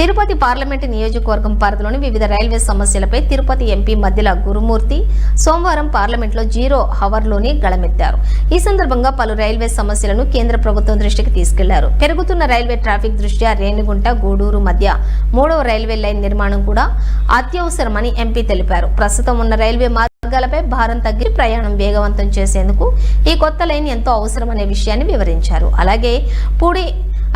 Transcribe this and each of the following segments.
Tirupati parliament నియోజకవర్గం పరిధిలోని వివిధ రైల్వే సమస్యలపై తిరుపతి ఎంపీ మధ్యల గురుమూర్తి సోమవారం పార్లమెంట్లో జీరో హవర్లోనే గళమెత్తారు ఈ సందర్భంగా పలు రైల్వే సమస్యలను కేంద్ర ప్రభుత్వం దృష్టికి తీసుకెళ్లారు పెరుగుతున్న రైల్వే ట్రాఫిక్ దృష్ట్యా రేణిగుంట గూడూరు మధ్య మూడవ రైల్వే లైన్ నిర్మాణం కూడా అత్యవసరమని ఎంపీ తెలిపారు ప్రస్తుతం ఉన్న రైల్వే మార్గాలపై భారం తగ్గి ప్రయాణం వేగవంతం చేసేందుకు ఈ కొత్త లైన్ ఎంతో అవసరమనే విషయాన్ని వివరించారు అలాగే పూడి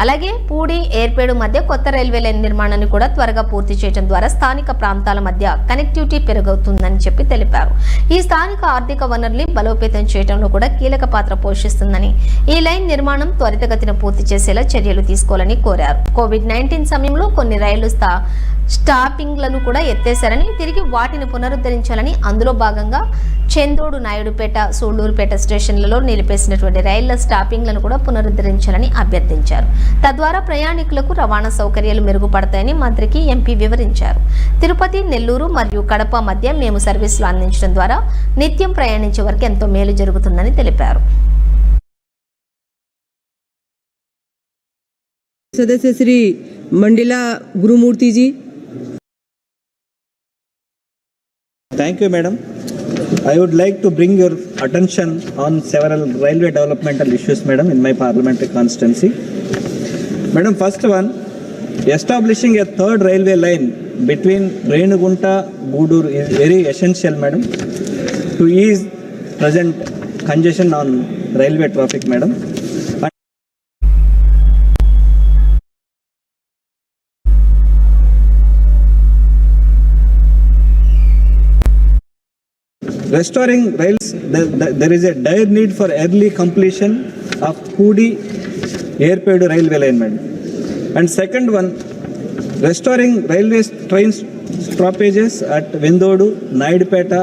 అలాగే పూడి ఏర్పేడు మధ్య కొత్త రైల్వే లైన్ నిర్మాణాన్ని కూడా త్వరగా పూర్తి చేయడం ద్వారా స్థానిక ప్రాంతాల మధ్య కనెక్టివిటీ పెరుగుతుందని చెప్పి తెలిపారు ఈ స్థానిక ఆర్థిక వనరుల్ని బలోపేతం చేయడంలో కూడా కీలక పాత్ర పోషిస్తుందని ఈ లైన్ నిర్మాణం త్వరితగతిన పూర్తి చేసేలా చర్యలు తీసుకోవాలని కోరారు కోవిడ్ నైన్టీన్ సమయంలో కొన్ని రైళ్లు స్థా స్టాపింగ్లను కూడా ఎత్తేశారని తిరిగి వాటిని పునరుద్ధరించాలని అందులో భాగంగా చందోడు నాయుడుపేట సూళ్లూరుపేట స్టేషన్లలో నిలిపేసినటువంటి రైళ్ల స్టాపింగ్లను కూడా పునరుద్ధరించాలని అభ్యర్థించారు తద్వారా ప్రయాణికులకు రవాణా సౌకర్యాలు మెరుగుపడతాయని మంత్రికి ఎంపీ వివరించారు తిరుపతి నెల్లూరు మరియు కడప మధ్య మేము సర్వీసులు అందించడం ద్వారా నిత్యం ప్రయాణించే వారికి ఎంతో మేలు జరుగుతుందని తెలిపారు सदस्य श्री मंडिला गुरुमूर्ति जी Thank you, madam. I would like to bring your attention on several railway developmental issues, madam, in my parliamentary constituency. Madam, first one, establishing a third railway line between Renugunta and Guduru is very essential, madam, to ease present congestion on railway traffic, madam. restoring rails, there, there is a dire need for early completion of Kudi air-paved railway alignment. And second one, restoring railway train stoppages at Vindodu, Naidpeta,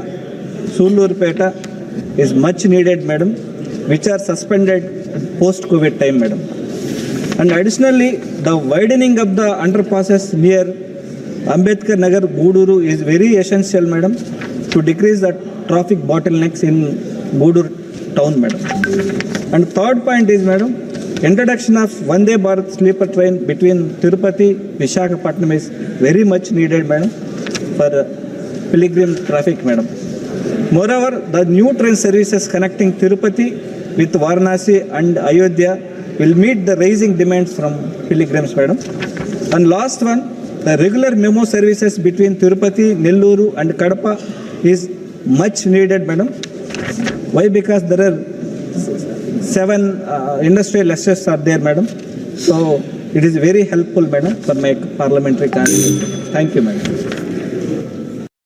Sulurpeta is much needed, madam, which are suspended post-COVID time, madam. And additionally, the widening of the underpasses near Ambedkar Nagar Guduru is very essential, madam, to decrease the traffic bottlenecks in Guduru town, madam. And third point is, madam, introduction of Vande Bharat sleeper train between Tirupati, Visakhapatnam is very much needed, madam, for uh, pilgrim traffic, madam. Moreover, the new train services connecting Tirupati with Varanasi and Ayodhya will meet the rising demands from pilgrims, madam. And last one, The regular memo services between Tirupati, Nellore and Kadapa is much needed, madam. Why? Because there are seven uh, industrial clusters are there, madam. So it is very helpful, madam, for my parliamentary campaign. Thank you, madam.